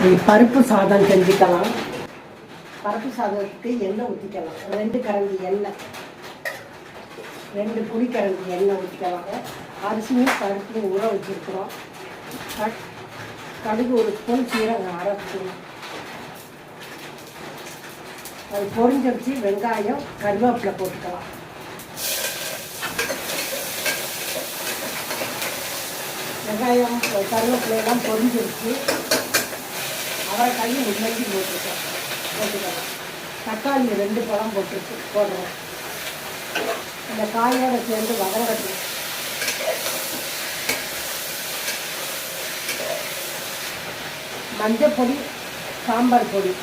பருப்பு சாதம் செஞ்சுக்கலாம். பருப்பு சாதத்துக்கு எண்ணெய் ஊற்றிக்கலாம் ரெண்டு கரண்டி எண்ணெய். ரெண்டு புளி கரண்டி எண்ணெய் ஊற்றிக்கலாங்க அரிசியும் பருப்பும் ஊற வச்சுருக்குறோம். கடுகு ஒரு ஸ்பூன் சீரகம் அரை ஸ்பூன். அது பொரிஞ்சிருச்சு வெங்காயம் கருவேப்பிலை போட்டுக்கலாம். வெங்காயம் கருவேப்பிலையெல்லாம் பொரிஞ்சிருச்சு அவரைக்காய் முள்ளங்கி போட்டிருக்கோம் போட்டுக்கலாம் தக்காளி ரெண்டு பழம் போட்டிருக்கு. போடுறோம் அந்த காயோட சேர்ந்து வதங்கட்டும் மஞ்சள் பொடி சாம்பார் பொடி.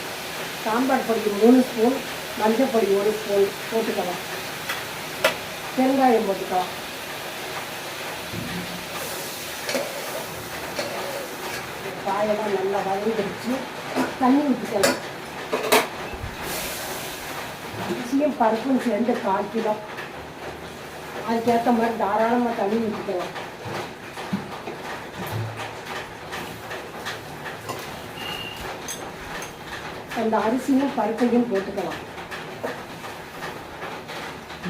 சாம்பார் பொடி மூணு ஸ்பூன் மஞ்சள் பொடி ஒரு ஸ்பூன். போட்டுக்கலாம். பெருங்காயம் போட்டுக்கலாம். காயெல்லாம் நல்லா வதங்கிடுச்சு. தண்ணி ஊற்றிக்கலாம் அரிசியும் பருப்பும் சேர்ந்து கால் கிலோ. அதுக்கேற்ற மாதிரி தாராளமாக தண்ணி ஊற்றிக்கலாம் அந்த அரிசியும் பருப்பையும் போட்டுக்கலாம்.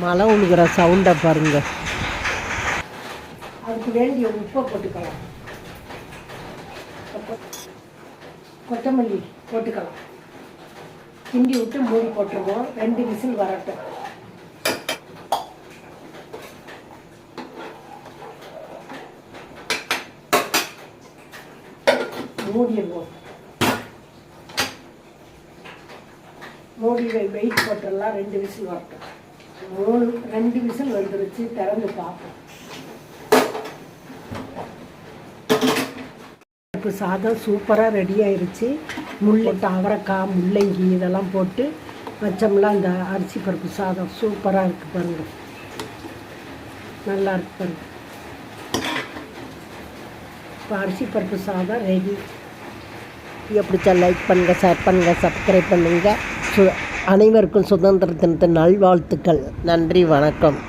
மழை உழுகிற சவுண்டை பாருங்க. அதுக்கு வேண்டிய உப்பை போட்டுக்கலாம். கொத்தமல்லி போட்டுக்கலாம். கிண்டி விட்டு மூடி போட்டுருவோம் ரெண்டு விசில் வரட்டும். மூடிடுவோம். மூடி வெயிட் போட்டுடலாம் ரெண்டு விசில் வரட்டும். மூணு ரெண்டு விசில் வந்துருச்சு. திறந்து பார்ப்போம். பருப்பு சாதம் சூப்பராக ரெடி ஆயிடுச்சு முள்ளை அவரைக்காய் முள்ளங்கி இதெல்லாம் போட்டு வச்சோம்னா அந்த அரிசி பருப்பு சாதம் சூப்பராக இருக்குது பாருங்க. நல்லா இருக்கு பாருங்க. இப்போ அரிசி பருப்பு சாதம் ரெடி எப்படிச்சா லைக் பண்ணுங்கள் ஷேர் பண்ணுங்கள் சப்ஸ்கிரைப் பண்ணுங்கள் சு அனைவருக்கும் சுதந்திர தினத்தின் நல்வாழ்த்துக்கள். நன்றி வணக்கம்.